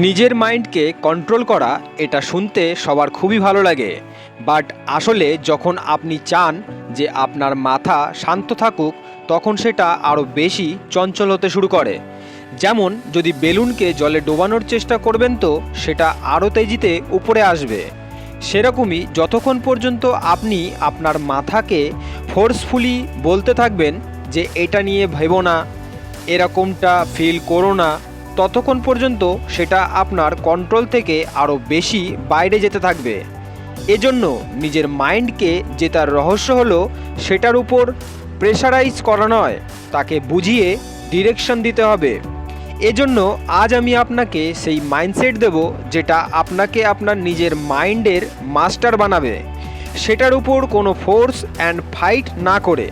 নিজের মাইন্ডকে কন্ট্রোল করা, এটা শুনতে সবার খুবই ভালো লাগে। বাট আসলে যখন আপনি চান যে আপনার মাথা শান্ত থাকুক, তখন সেটা আরও বেশি চঞ্চল হতে শুরু করে। যেমন, যদি বেলুনকে জলে ডোবানোর চেষ্টা করবেন তো, সেটা আরও তেজিতে উপরে আসবে। সেরকমই যতক্ষণ পর্যন্ত আপনি আপনার মাথাকে ফোর্সফুলি বলতে থাকবেন যে, এটা নিয়ে ভেবো না, এরকমটা ফিল করো না ততক্ষণ পর্যন্ত সেটা আপনার কন্ট্রোল থেকে আরও বেশি বাইরে যেতে থাকবে। এজন্য নিজের মাইন্ডকে যে তার রহস্য হলো সেটার উপর প্রেশারাইজ করা নয়, তাকে বুঝিয়ে ডিরেকশন দিতে হবে। এজন্য আজ আমি আপনাকে সেই মাইন্ডসেট দেব যেটা আপনাকে আপনার নিজের মাইন্ডের মাস্টার বানাবে। সেটার উপর কোনো ফোর্স অ্যান্ড ফাইট না করে।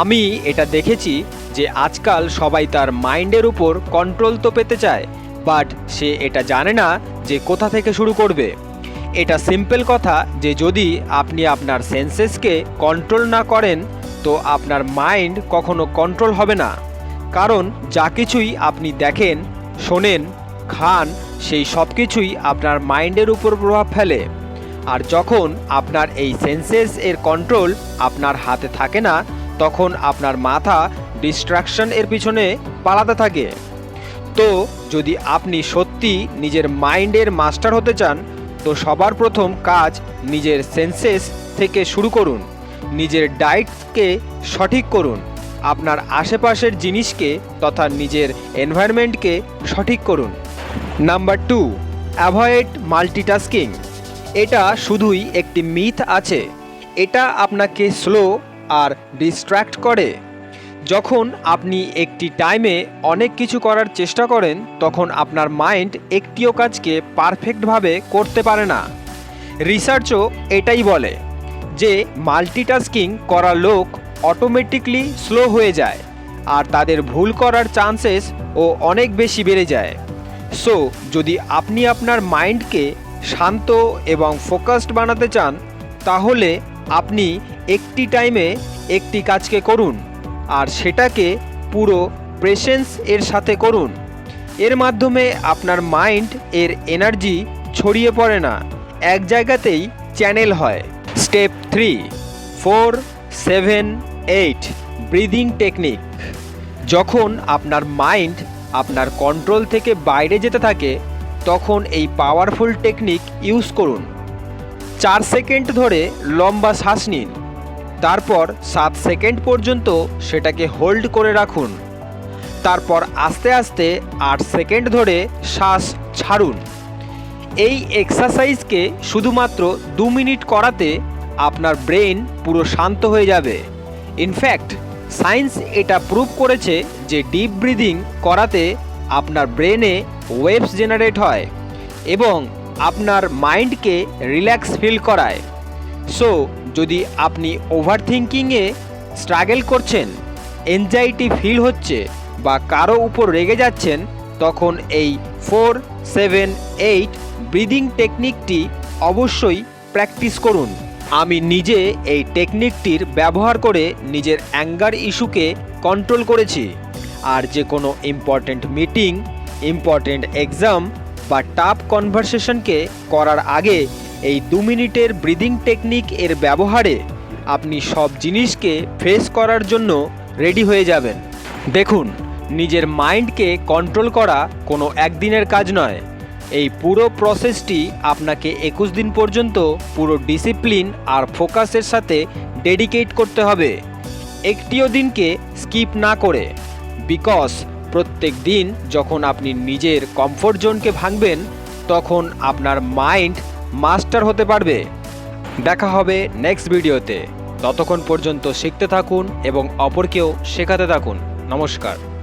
আমি এটা দেখেছি যে আজকাল সবাই তার মাইন্ডের উপর কন্ট্রোল তো পেতে চায় বাট সে এটা জানে না যে কোথা থেকে শুরু করবে। এটা সিম্পল কথা যে যদি আপনি আপনার সেন্সেসকে কন্ট্রোল না করেন, তো আপনার মাইন্ড কখনো কন্ট্রোল হবে না। কারণ যা কিছুই আপনি দেখেন, শোনেন, খান, সেই সব কিছুই আপনার মাইন্ডের উপর প্রভাব ফেলে। আর যখন আপনার এই সেন্সেস এর কন্ট্রোল আপনার হাতে থাকে না তখন আপনার মাথা ডিস্ট্রাকশন এর পিছনে পালাতে থাকে। তো যদি আপনি সত্যি নিজের মাইন্ডের মাস্টার হতে চান, তো সবার প্রথম কাজ নিজের সেন্সেস থেকে শুরু করুন। নিজের ডায়েটকে সঠিক করুন। আপনার আশেপাশের জিনিসকে তথা নিজের এনভায়রনমেন্টকে সঠিক করুন। নাম্বার টু অ্যাভয়েড মাল্টিটাস্কিং এটা শুধুই একটি মিথ আছে। এটা আপনাকে স্লো আর ডিস্ট্র্যাক্ট করে। যখন আপনি একটি টাইমে অনেক কিছু করার চেষ্টা করেন, তখন আপনার মাইন্ড একটিও কাজকে পারফেক্টভাবে করতে পারে না। রিসার্চও এটাই বলে যে মাল্টিটাস্কিং করা লোক অটোমেটিকলি স্লো হয়ে যায় আর তাদের ভুল করার চান্সেস ও অনেক বেশি বেড়ে যায়। সো যদি আপনি আপনার মাইন্ডকে শান্ত এবং ফোকাসড বানাতে চান, তাহলে আপনি একটি টাইমে একটি কাজকে করুন, আর সেটাকে পুরো প্রেশেন্স এর সাথে করুন। এর মাধ্যমে আপনার মাইন্ড এর এনার্জি ছড়িয়ে পড়ে না, এক জায়গাতেই চ্যানেল হয়। Step three four seven eight breathing technique যখন আপনার মাইন্ড আপনার কন্ট্রোল থেকে বাইরে যেতে থাকে, তখন এই পাওয়ারফুল টেকনিক ইউজ করুন। চার সেকেন্ড ধরে লম্বা শ্বাস নিন। তারপর সাত সেকেন্ড পর্যন্ত সেটাকে হোল্ড করে রাখুন। তারপর আস্তে আস্তে আট সেকেন্ড ধরে শ্বাস ছাড়ুন। এই এক্সারসাইজকে শুধুমাত্র দু মিনিট করাতে আপনার ব্রেন পুরো শান্ত হয়ে যাবে। ইনফ্যাক্ট সায়েন্স এটা প্রুভ করেছে যে ডিপ ব্রিদিং করাতে আপনার ব্রেনে ওয়েভস জেনারেট হয় এবং আপনার মাইন্ডকে রিল্যাক্স ফিল করায়। সো যদি আপনি ওভার থিঙ্কিংয়ে স্ট্রাগল করছেন এনজাইটি ফিল হচ্ছে বা কারও উপর রেগে যাচ্ছেন, তখন এই ফোর সেভেন এইট ব্রিদিং টেকনিকটি অবশ্যই প্র্যাকটিস করুন। আমি নিজে এই টেকনিকটির ব্যবহার করে নিজের অ্যাঙ্গার ইস্যুকে কন্ট্রোল করেছি। আর যে কোনো ইম্পর্ট্যান্ট মিটিং ইম্পর্ট্যান্ট এক্সাম বা টাফ কনভারসেশনকে করার আগে এই দু মিনিটের ব্রিদিং টেকনিক এর ব্যবহারে আপনি সব জিনিসকে ফেস করার জন্য রেডি হয়ে যাবেন। দেখুন, নিজের মাইন্ডকে কন্ট্রোল করা কোনো একদিনের কাজ নয়। এই পুরো প্রসেসটি আপনাকে একুশ দিন পর্যন্ত পুরো ডিসিপ্লিন আর ফোকাসের সাথে ডেডিকেট করতে হবে। একটিও দিনকে স্কিপ না করে। বিকজ প্রত্যেক দিন যখন আপনি নিজের কমফোর্ট জোনকে ভাঙবেন, তখন আপনার মাইন্ড মাস্টার হতে পারবে। দেখা হবে নেক্সট ভিডিওতে। ততক্ষণ পর্যন্ত শিখতে থাকুন এবং অপরকেও শেখাতে থাকুন। নমস্কার।